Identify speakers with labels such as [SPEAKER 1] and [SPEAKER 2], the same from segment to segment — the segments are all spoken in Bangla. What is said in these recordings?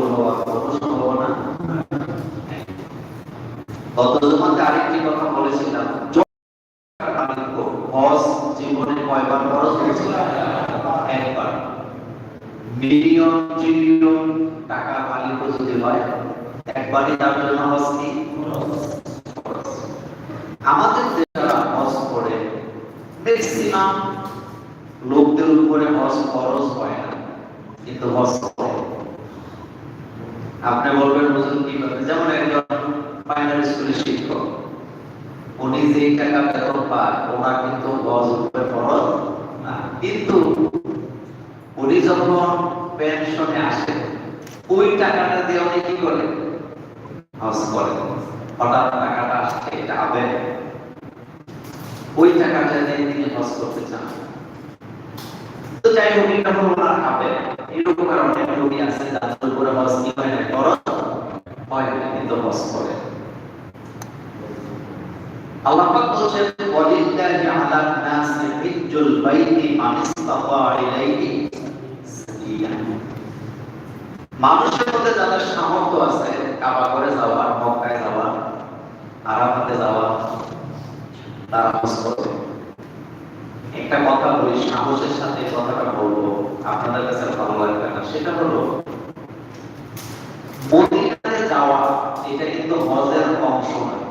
[SPEAKER 1] কবুল হওয়ার সম্ভাবনা গত জমাতে আরেকটি কথা বলেছিলাম হজ জীবনে কয়বার খরচ হয়েছিল একবার মিলিয়ন ট্রিলিয়ন টাকা মালিক যদি হয় একবারই তার জন্য হজ কি আমাদের যারা হজ করে ম্যাক্সিমাম লোকদের উপরে হজ খরচ হয় না কিন্তু হজ করে আপনি বলবেন বুঝুন কীভাবে যেমন একজন ফাইনাল স্কুলের শিক্ষক উনি যে টাকা বেতন পায় ওনার কিন্তু হজ উপরে খরচ না কিন্তু উনি যখন পেনশনে আসেন ওই টাকাটা দিয়ে উনি কি করে হজ করে হঠাৎ টাকাটা আসছে, এটা আবেগ ওই টাকাটা দিয়ে তিনি হজ করতে চান। তো যাই হোক, এটা এরকম অনেক লোকই আছে কি হয় না হয় না, কিন্তু করে। আল্লাহ পাক বলছেন, ওয়ালিল্লাহি আলা নাসি হিজ্জুল বাইতি মান ইলাইহি সাবিলা মানুষের মধ্যে যাদের সামর্থ্য আছে, কাবা করে যাওয়া, মক্কায় যাওয়া, আরাফাতে যাওয়া, তারা হজ একটা কথা বলি, সাহসের সাথে কথাটা বলব, আপনাদের কাছে ভালো লাগবে না সেটা হলো, মদিনাতে যাওয়া, এটা কিন্তু হজের অংশ নয়।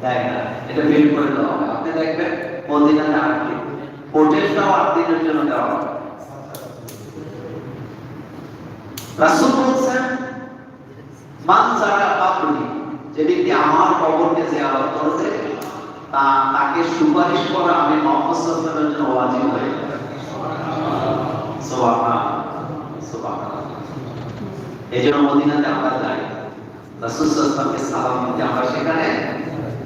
[SPEAKER 1] দেয় না? এটা দিনের জন্য যে ব্যক্তি আমার কবরকে জিয়ারত করবে তা তাকে সুপারিশ করা আমি মোহাম্মদ জন্য ওয়াজিব হয়ে মদিনাতে আমরা যাই। রাসূল সাল্লাল্লাহু সালাম দিতে আমরা সেখানে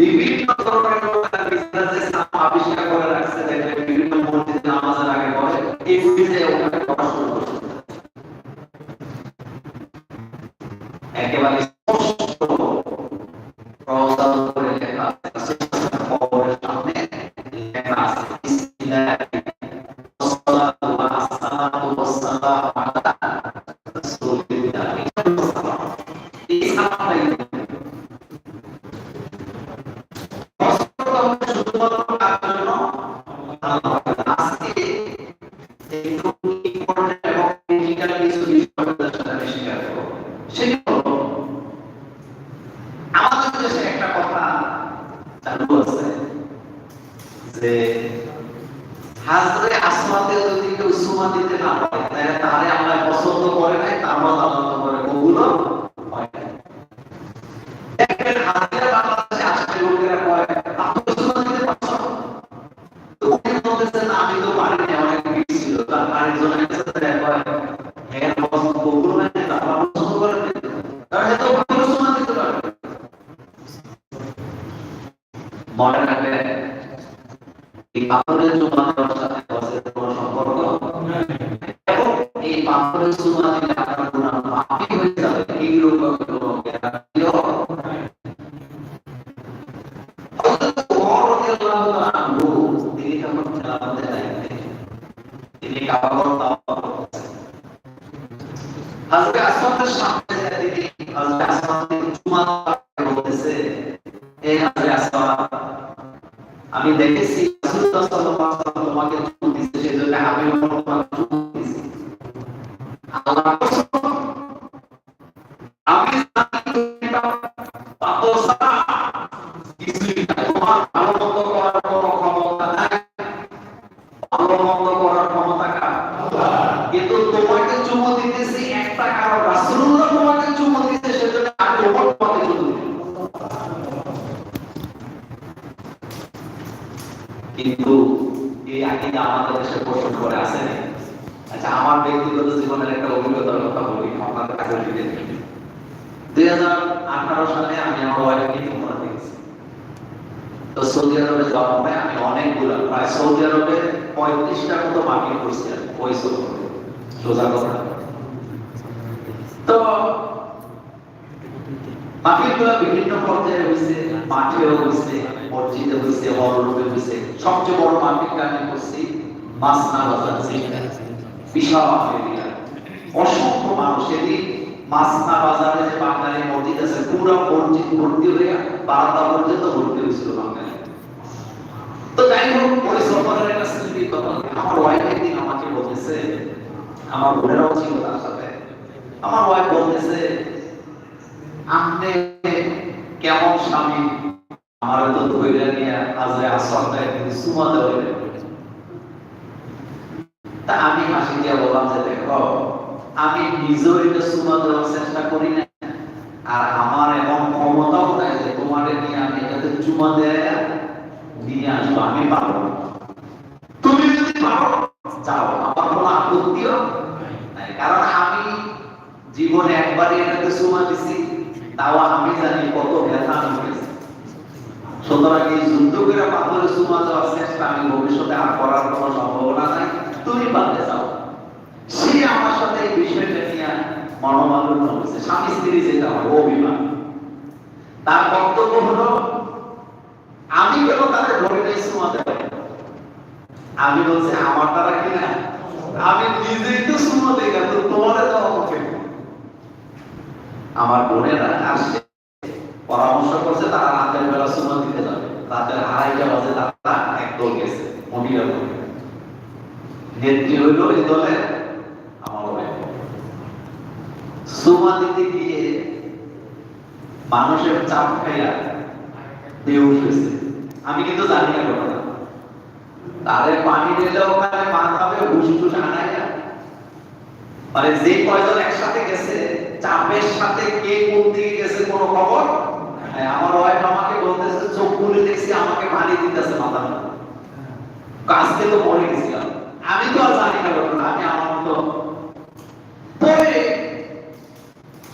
[SPEAKER 1] বিভিন্ন ধরনের আবিষ্কার করে রাখছে বিভিন্ন মসজিদে নামাজের আগে বলে এই বুঝে ওখানে পড়াশোনা করছে একেবারে হযরত আসমানের সামনে আজকে জুমা বলতেছে এই আজকে আসমান আমি দেখেছি তোমাকে আপনাদের কাছে লিখে দুই হাজার আঠারো সালে আমি আমার ওয়াইফকে উমরা দিয়েছি। তো সৌদি আরবে যাওয়ার পরে আমি অনেকগুলো, প্রায় সৌদি আরবে পঁয়ত্রিশটার মতো মার্কেট করছি ওই সোজা কথা। তো মাহফিলগুলো বিভিন্ন পর্যায়ে হয়েছে মাঠেও হয়েছে মসজিদে হয়েছে হলরুমে হয়েছে সবচেয়ে বড় মাহফিলটা আমি করছি মাসনা বিশাল অসংখ্য মানুষ এদিন মাসনা বাজারে যে বাঙালি মসজিদ আছে, পুরো মসজিদ ভর্তি হয়ে বারান্দা পর্যন্ত ভর্তি হয়েছিল বাঙালি। তো যাই হোক ওই সফরের একটা স্মৃতির কথা। আমার ওয়াইফ একদিন আমাকে বলতেছে, আমার বোনেরাও ছিল তার সাথে। আমার ওয়াইফ বলতেছে আপনি কেমন স্বামী? আমার তো ধৈর্য নিয়ে আজকে আসলটা কিন্তু সুমাতে হইলে তা আমি হাসি দিয়ে বললাম যে, দেখো আমি নিজেও এটা সুমা দেওয়ার চেষ্টা করি না। আর আমার এমন ক্ষমতাও নাই যে তোমার নিয়ে আমি এটাতে চুমা দেয় নিয়ে আসব, আমি তুমি যদি পারো, যাও। আমার কোনো আপত্তিও নাই। কারণ আমি জীবনে একবারই এটাতে সুমা দিছি, তাও আমি জানি কত ব্যথা আমি পেয়েছি। সুতরাং এই যুদ্ধ করে পাথরে সুমা দেওয়ার চেষ্টা আমি ভবিষ্যতে আর করার কোনো সম্ভাবনা নাই। তুমি পারতে চাও সে আমার সাথে এই বিষয়টা নিয়ে মনোমালিন্য হয়েছে স্বামী স্ত্রী যেটা হয় অভিমান তার বক্তব্য হলো, আমি কেন তাদের ঘরে নেই সুমা দেব? আমি বলছি, আমার দ্বারা কি না? আমি নিজেই তো সুমা দেই না, তো তোমার আমার বোনেরা আসছে, পরামর্শ করছে, তারা রাতের বেলা সুমা দিতে যাবে। রাতের আড়াইটা বাজে তারা এক গেছে মহিলা দল। নেত্রী হইল এই দলে আমার wife। দিতে গিয়ে মানুষের চাপ খাইয়া আমি কিন্তু জানি না তাদের পানি দিলে ওখানে মাথাবে আনাইয়া। মানে যে কয়জন একসাথে গেছে চাপের সাথে কে কোন দিকে গেছে কোনো খবর? হ্যাঁ, আমার ওয়াইফ আমাকে বলতেছে চোখ খুলে দেখছি আমাকে পানি দিতেছে মাথা কাজ থেকে পড়ে গেছিলাম আমি তো আর জানি না ঘটনা আমি আমার মতো পরে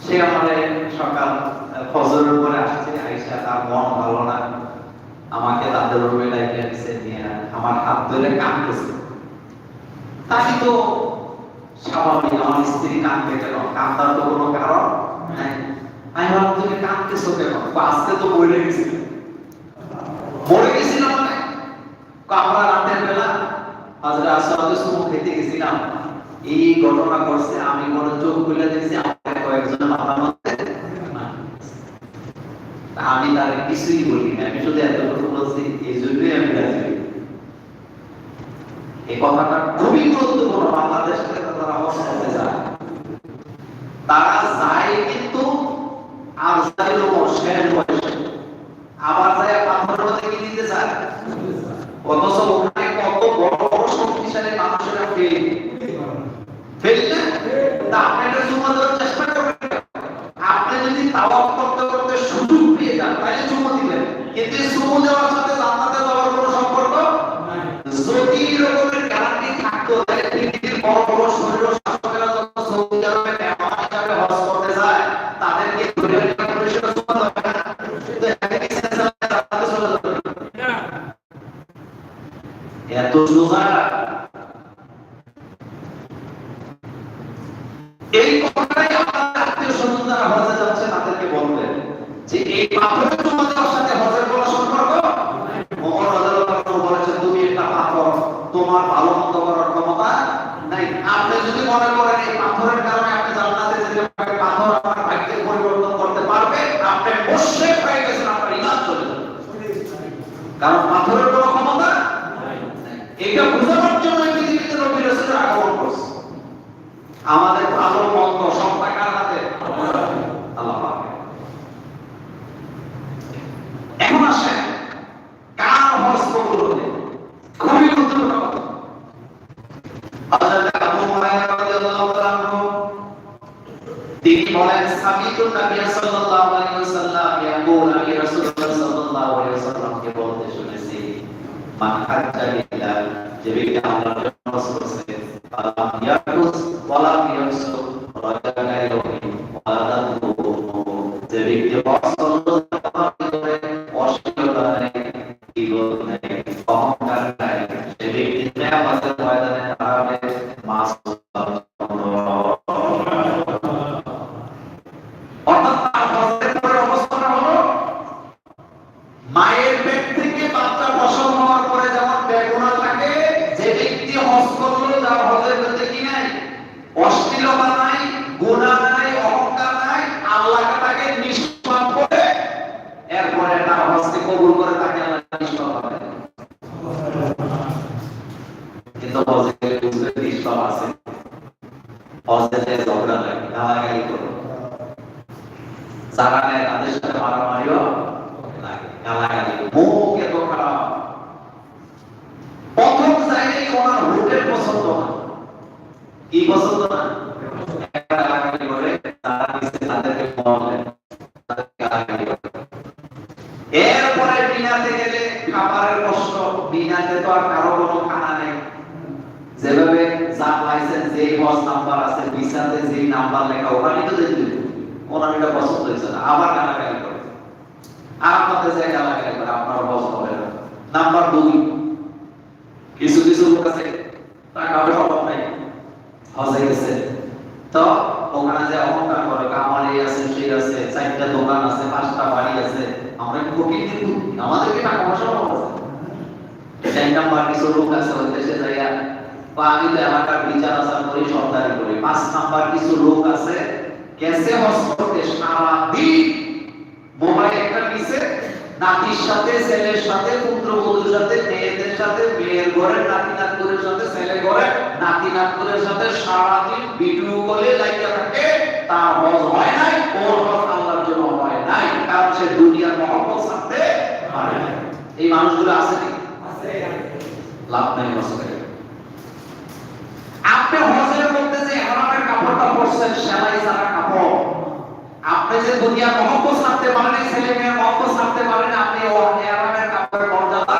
[SPEAKER 1] সে আমাদের সকাল ফজরের উপরে আসছে আইসা তার মন ভালো না আমাকে তাদের রুমে ডাইকে নিছে নিয়ে আমার হাত ধরে কাঁদতেছে তাই তো স্বাভাবিক আমার স্ত্রী কাঁদবে কেন কান্দার তো কোনো কারণ নাই আমি ভাবলাম তুমি কাঁদতেছো কেন আজকে তো বলে গেছিল বলে গেছিলাম মানে আমরা রাতের বেলা হাজরা আসওয়াদের সুমু খেতে গেছিলাম এই ঘটনা করছে আমি কোনো চোখ খুলে দেখছি আমাকে কয়েকজন মাথার মধ্যে তা আমি এত সাবিতুন নবী সাল্লাল্লাহু আলাইহি ওয়াসাল্লাম আমি রাসূলুল্লাহ সাল্লাল্লাহু আলাইহি ওয়াসাল্লামকে বলতে শুনেছি যে এরপরে বিনাতে গেলে খাবারের কষ্ট, বিনাতে তো আর কারও কোনো খানা নেই যেভাবে যার লাইসেন্স যেই বস নাম্বার আছে বিসাতে যেই নাম্বার লেখা ওখানে তো যেতে। ওনার এটা পছন্দ হয়েছে না আবার গালাগালি করে আর আপনাদের যে গালাগালি করে আপনার বস হবে না নাম্বার দুই কিছু কিছু লোক আছে টাকা পয়সা অভাব নাই হজে গেছে তো ওখানে যে অহংকার করে আমার এই আছে সেই আছে চারটা দোকান আছে পাঁচটা বাড়ি আছে আমরা কি কোটি দিব আমাদের কি টাকা পয়সা অভাব আছে চার নাম্বার কিছু লোক আছে ওই দেশে যাইয়া বা আমি তো এলাকার বিচার আচার করি সরকারি করি পাঁচ নাম্বার কিছু লোক আছে কেসে হসপিটালে সারা দিন মোবাইল একটা নিচে নাতির সাথে ছেলের সাথে পুত্রবধূর সাথে মেয়েদের সাথে মেয়ের ঘরে নাতি নাতকুরের সাথে ছেলে ঘরে নাতি নাতকুরের সাথে সারাদিন ভিডিও কলে লাইকা থাকে তার হজ হয় নাই ওর হজ আল্লাহর জন্য হয় নাই কারণ সে দুনিয়ার মহব্বত ছাড়তে পারে এই মানুষগুলো আছে কি? লাভ নাই হজ করে আপনি হজের মধ্যে যে ইহরামের কাপড়টা পরছেন, সেলাই ছাড়া কাপড়। আপনি যে দুনিয়ার মহব্বত ছাড়তে পারেন ছেলে মেয়ের মহব্বত ছাড়তে পারেন আপনি ও ইহরামের কাপড়ের মর্যাদা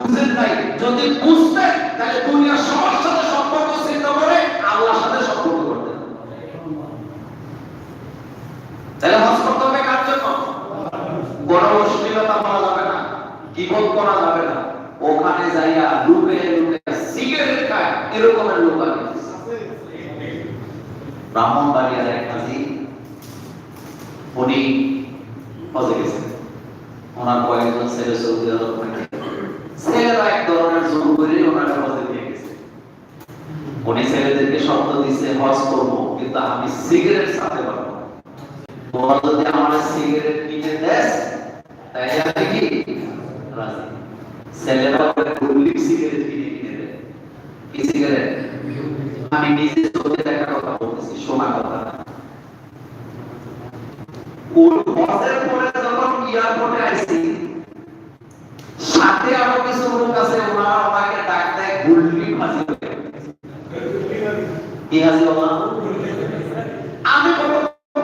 [SPEAKER 1] বুঝেন নাই। যদি বুঝতেন, তাহলে দুনিয়ার সবার সাথে সম্পর্ক ছিন্ন করে আল্লাহর সাথে সম্পর্ক করতেন। তাহলে হজ হবে কার জন্য? বড় অশ্লীলতা বলা যাবে না। গীবত করা যাবে না। ওখানে যাইয়া লুকে লুকে সিগারেট খায়, এরকমের লোক আছে ব্রাহ্মণবাড়িয়ার এক কাজী উনি হজে গেছেন। ওনার কয়েকজন ছেলে সৌদি আরব ছেলেরা এক ধরনের জোর করে ওনার হজে নিয়ে গেছে। উনি ছেলেদেরকে শর্ত দিচ্ছে হজ করব, কিন্তু আমি সিগারেট সাথে পারব। তোরা যদি আমার সিগারেট কিনে দেস, তাই আমি কি? রাজি। ছেলেরা সিগারেট কিনে কিনে দেয়। কি সিগারেট? আমি নিজে চোখে দেখা শোনা কথা। ওই হজের পরে যখন ইয়ারপোর্টে আইছি সাথে আরও কিছু লোক আছে, ওনারা ওনাকে ডাক দেয়, গুল্লি ফাঁসি কি হাসি বাবা আমি কোনো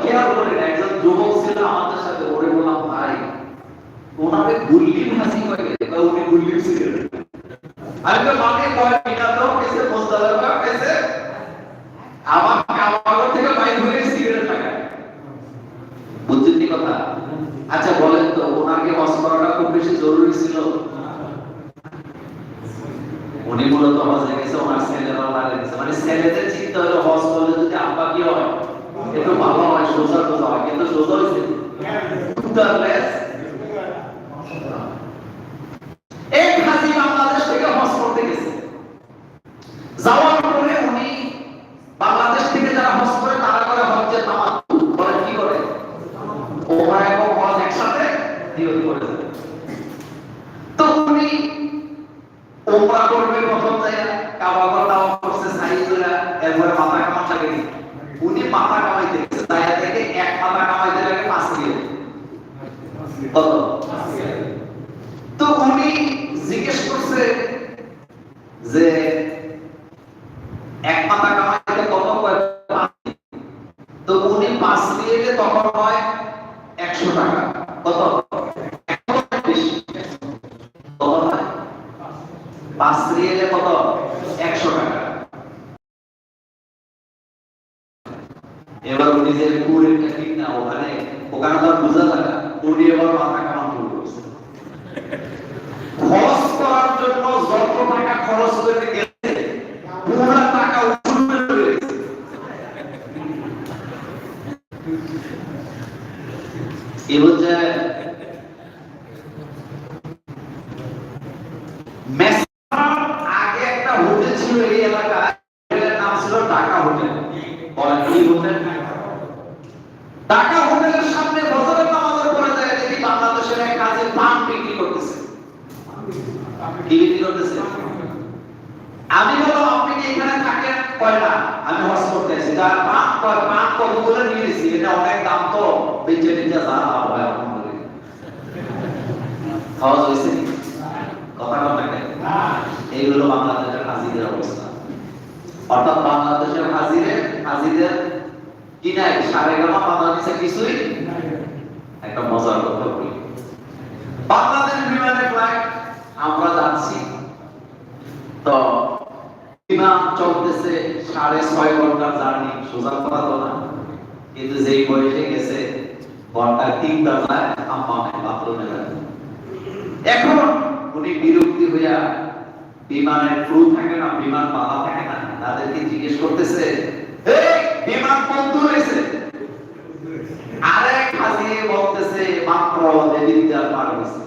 [SPEAKER 1] খেয়াল করি না একজন যুবক ছিল আমাদের সাথে ওরে বললাম ভাই ওনাকে গুল্লি ফাঁসি করে গেছে উনি গুল্লি সিগারেট আমি তো মাকে কয় কিনা তো কেসে মোস্তাদা কেসে আমার কামাগর থেকে বাইর হয়ে সিগারেট লাগায় বুঝছেন কি কথা আচ্ছা বলেন তো ওনাকে হজ করাটা খুব বেশি জরুরি ছিল উনি মূলত হজে গেছে ওনার ছেলেরা লাগে গেছে মানে ছেলেদের চিন্তা হলো হজ করলে যদি আব্বা কি হয় একটু ভালো হয় সোজা সোজা হয় কিন্তু সোজা হয়েছে উত্তরলেস এক হাজি বাংলাদেশ থেকে হজ করতে গেছে যাওয়ার পরে উনি বাংলাদেশ থেকে যারা হজ করে তারা করে হজ্জে তামাত্তু বলে কি করে ওমরা এবং হজ একসাথে নিয়ত করেছে তো উনি ওমরা করবে প্রথম জায়গা কাবা ঘর তাওয়াফ করছে সাই করে এরপরে মাথা কামা লাগে উনি মাথা কামাইতে গেছে জায়গা থেকে এক মাথা কামাইতে লাগে পাঁচ দিয়ে কত তো উনি জিজ্ঞেস করছে যে এক মাথা কামাইতে কত করে পাঁচ রিয়েলে তখন হয় একশো টাকা। কত? পাঁচ রিয়েলে কত? একশো টাকা। এবার নিজের কুড়িটা কুড়ে ঠিক না ওখানে ওখানে তো আর বোঝা যায় না উনি এবার মাথা কামান শুরু করছে খরচ করার জন্য যত টাকা খরচ করে গেছে পুরো টাকা উসুল করে গেছে এ হচ্ছে মেসরার আগে একটা হোটেল ছিল এই এলাকায় হোটেলের নাম ছিল ঢাকা হোটেল বলেন কি হোটেল ঢাকা হোটেলের সামনে বছরের নামাজের পরে যায়, দেখি বাংলাদেশের এক কাজে পান বিক্রি করতেছে। কি বিক্রি করতেছে? আমি বললাম, আপনি কি এখানে থাকেন? কয় আমি হজ করতে আছি তার পান কয় পান কতগুলো নিয়ে এসেছি? এটা অনেক দাম তো। বেঁচে নিতে যা হয় হজ হয়েছে? কথা কথা এইগুলো বাংলাদেশের হাজিদের অবস্থা। অর্থাৎ বাংলাদেশের হাজিরে, হাজিদের কি সাড়ে গামা বাংলাদেশে কিছুই? একটা মজার কথা বলি। বাংলাদেশ বিমানের ফ্লাইট আমরা যাচ্ছি তো বিমান চলতেছে সাড়ে ছয় জার্নি সোজা তো না। কিন্তু যেই বয়সে গেছে আম্মামে বাথরুমে যায় এখন উনি বিরক্তি হইয়া বিমানের ক্রু থাকে না বিমান বাধা থাকে না তাদেরকে জিজ্ঞেস করতেছে "এই, বিমান বন্ধ হয়েছে? আরেক হাসিয়ে বলতেছে, মাত্র এদিক দিয়ে পার হয়েছে।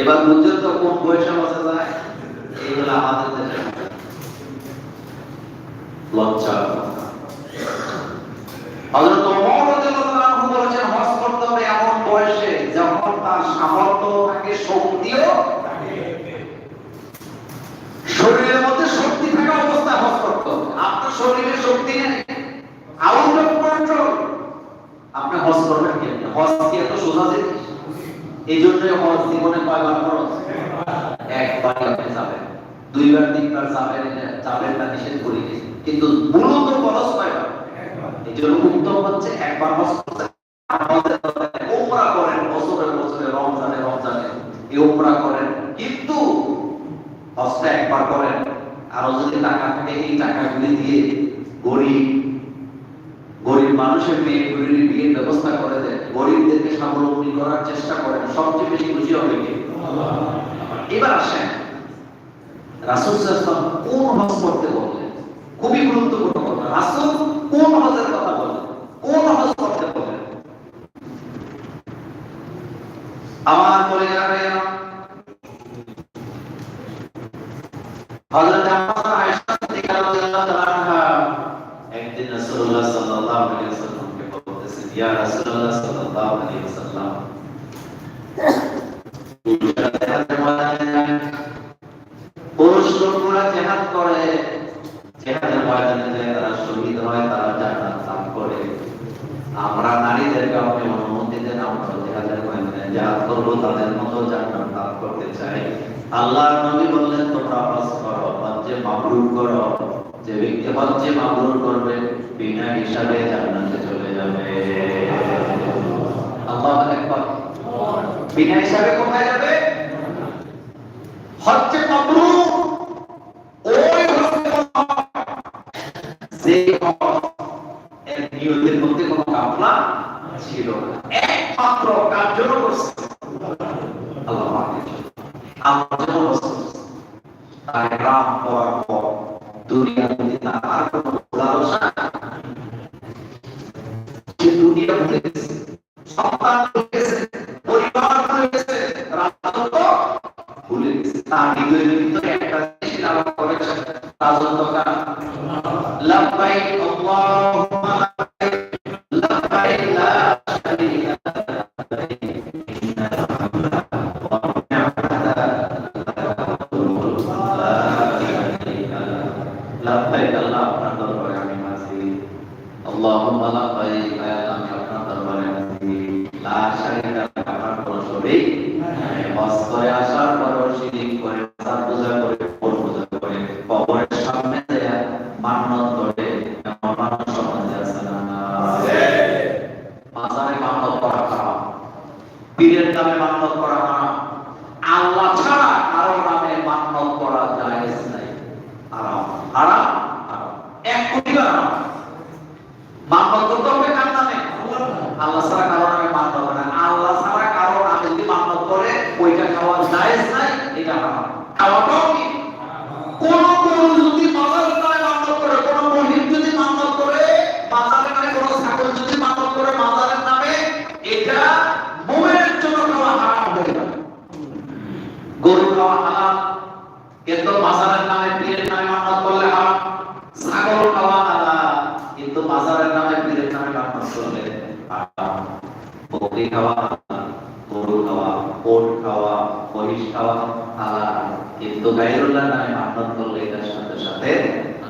[SPEAKER 1] এবার বুঝছেন তো কোন বয়সে বসে যায়? এইগুলো আমাদের দেশে লজ্জা হযরত ওমর রাদিয়াল্লাহু আনহু বলেছেন হজ করতে হবে এমন বয়সে যখন তার সামর্থ্য থাকে শক্তিও শরীরের মধ্যে শক্তি থাকা অবস্থায় হজ করতে হবে আপনার শরীরে শক্তি নেই। আউট অফ কন্ট্রোল আপনি হজ করবেন কি হজ কি এত সোজা জিনিস? এই জন্য হজ জীবনে কয়বার খরচ একবার আপনি যাবেন। দুইবার, তিনবার যাবেন যাবেন না, নিষেধ করি কিন্তু মূলত খরচ কয়বার? এই জন্য উত্তম হচ্ছে একবার হজ উমরা করেন বছরে বছরে, রমজানে রমজানে। এই উমরা করেন। কিন্তু হজটা একবার করেন। আরও যদি টাকা থাকে, এই টাকাগুলি দিয়ে গরিব গরিব মানুষের মেয়ে গুলির বিয়ের ব্যবস্থা করে দেন গরিবদেরকে স্বাবলম্বী করার চেষ্টা করেন, সবচেয়ে বেশি খুশি হবে এবার আসেন। রাসূল কোন হজ করতে বললেন? খুবই গুরুত্বপূর্ণ কথা। রাসূল কোন হজের কথা বললেন? কোন হজ করতে আমার বলে যাবে হযরত আম্মা আয়েশা রাদিয়াল্লাহু হয় তারা করতে চাই। আল্লাহর নবী বললেন তোমরা হজ্জে মাবরুর করো, যে ব্যক্তি হজ্জে মাবরুর করবে, বিনা হিসাবে জান্নাতে চলে যাবে। আল্লাহু আকবার। বিনা হিসাবে কোথায় যাবে? হজ্জে মাবরুর। ওই যে নিয়তের মধ্যে কোনো গাফলা ছিল একমাত্র কার আল্লাহ পাকের জন্য। আমরা যেমন হজ করছি, তার লাভ হওয়ার পর দুনিয়াতে তার আর কোনো ভোলাবসা সে দুনিয়া ভুলে গেছে সন্তান ভুলে গেছে পরিবার ভুলে গেছে রাজত্ব ভুলে গেছে তার হৃদয়ের ভিতরে একটা জিনিস লাভ করেছে রাজত্ব লাভ বাই আল্লাহ এক কোটি বার মান্নত করতে কার নামে? আল্লাহ ছাড়া কারও নামে মানত হবে না। আল্লাহ ছাড়া কারও নামে যদি মানত করে, ওইটা খাওয়া জায়েজ নাই, এটা হারাম। খাওয়াটাও কি? কোন গরু যদি মাজারের নামে মানত করে, কোন মহিম যদি মানত করে মাজারের নামে, কোন ছাগল যদি মানত করে মাজারের নামে, এটা মোমের জন্য খাওয়া হারাম হয়ে যাবে। গরু খাওয়া হারাম, কিন্তু মাজারের নামে পীরের নামে মানত করলে হারাম ছাগল খাওয়া হারাম কিন্তু মাজারের নামে পীরের নামে মানত করলে হারাম বকরি খাওয়া হারাম গরু খাওয়া ওট খাওয়া মহিষ খাওয়া হারাম কিন্তু গায়রুল্লাহ নামে মানত করলে এটার সাথে সাথে হারাম হয়ে যায়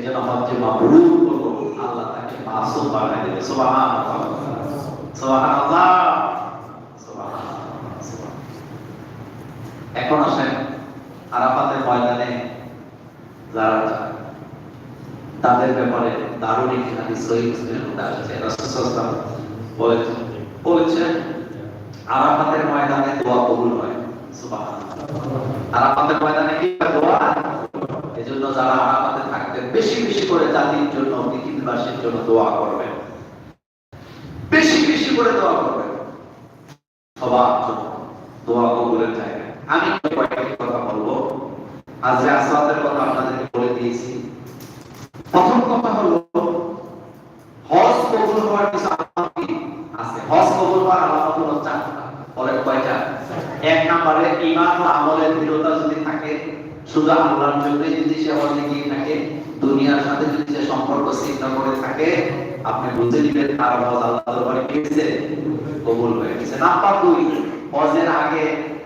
[SPEAKER 1] যেন হজ্জে মাবরুর করল আল্লাহ তাকে মাসুম বানায় দেবে। সুবহানাল্লাহ। সুবহানাল্লাহ। এখন আরাফাতের ময়দানে যারা তাদের ব্যাপারে দারুণ একটি হাদিস সহিহ মুসলিমের মধ্যে আসছে। আরাফাতের ময়দানে দোয়া কবুল হয়। সুবহানাল্লাহ। আরাফাতের ময়দানে কি দোয়া। এজন্য যারা আরাফাতে থাকবেন বেশি বেশি করে জাতির জন্য পৃথিবীবাসীর জন্য দোয়া করবেন। বেশি বেশি করে দোয়া করবেন। সবার জন্য দোয়া কবুলের জায়গা আমি কয়েকটি কথা বলব। আজকে আসওয়াদের কথা আপনাদেরকে বলে দিয়েছি। প্রথম কথা হলো, হজ কবুল হওয়ার কিছু আছে। হজ কবুল হওয়ার আলামত হলো চারটা। বলেন কয়টা? এক নম্বরে ইমান আমলের দৃঢ়তা যদি থাকে শুধু আল্লাহর জন্যই যদি সে হজে থাকে, দুনিয়ার সাথে যদি সে সম্পর্ক চিন্তা করে থাকে, আপনি বুঝে নিবেন তার হজ আল্লাহ দরবারে কি হয়েছে কবুল হয়ে গেছে। নাম্বার দুই, হজের আগে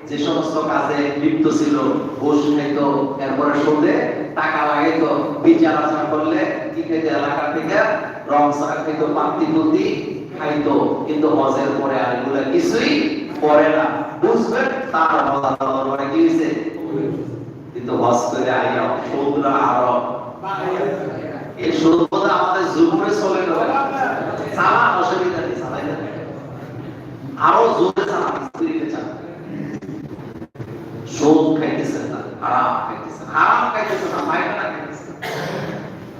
[SPEAKER 1] যে সমস্ত কাজে লিপ্ত ছিল, ঘুষ খাইতো, এরপরে সুদে টাকা লাগাইতো, বিচার আচার করলে কি খাইতো? এলাকা থেকে রং সার খাইতো পান্তি পুতি খাইতো। কিন্তু হজের পরে আর এগুলো কিছুই করে না। বুঝবেন তার হজ আল্লাহ দরবারে কি হয়েছে কিন্তু আইয়া সৌদরা আরও এই সৌদরা আমাদের জুমুরে চলে গেল। চালান অসুবিধা নেই চালাই আরও জোরে চালান স্ত্রীকে চান। সৌদ খাইতেছেন না, আরাম খাইতেছেন। আরাম খাইতেছেন না মাইনা